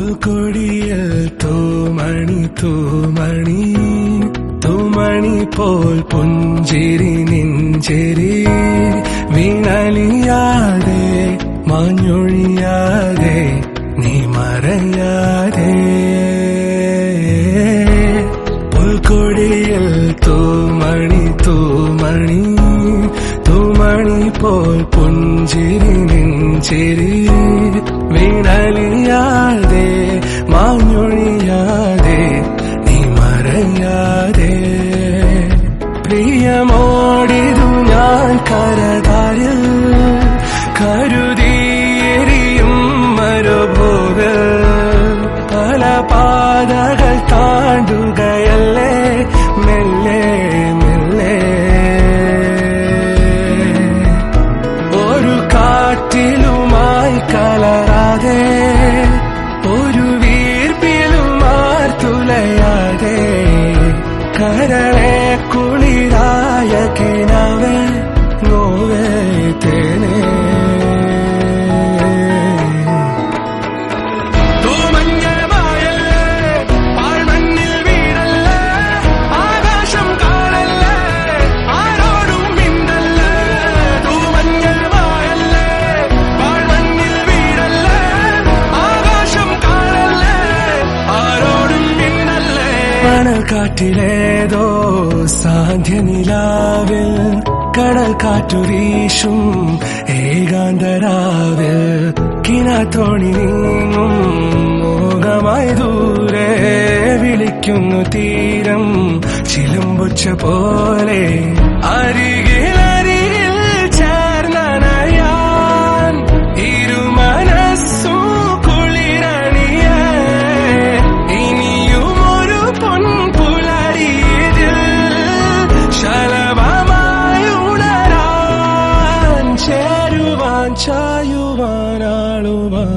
പുൽക്കൊടിയിൽ തൂമണി തൂമണി. തൂമണി പോൽ പുഞ്ചിരി നെഞ്ചിരി. വീണലിയാതെ മഞ്ഞൊഴിയാതെ നീ മറയാതെ. പുൽക്കൊടിയിൽ തൂമണി തൂമണി. തൂമണി പോൽ പുഞ്ചിരി നെഞ്ചിരി. പാതകൾ താണ്ടുകയല്ലേ? മെല്ലെ മെല്ലെ. ഒരു കാറ്റിലുമായി കലരാതെ ഒരു വീർപ്പിലും വീർപ്പിലുമാർത്തുലയാതെ കരളെ കാറ്റിലേതോ സാന്ധ്യനിലാവിൽ കടൽ കാറ്റുവീശും ഏകാന്തരാവിൽ കിണത്തോണി നീങ്ങും. മോഹമായി ദൂരെ വിളിക്കുന്നു തീരം ചിലമ്പുച്ച പോലെ അരികിൽ ചേരുവാൻ ചായുവാൻ ആളുവാൻ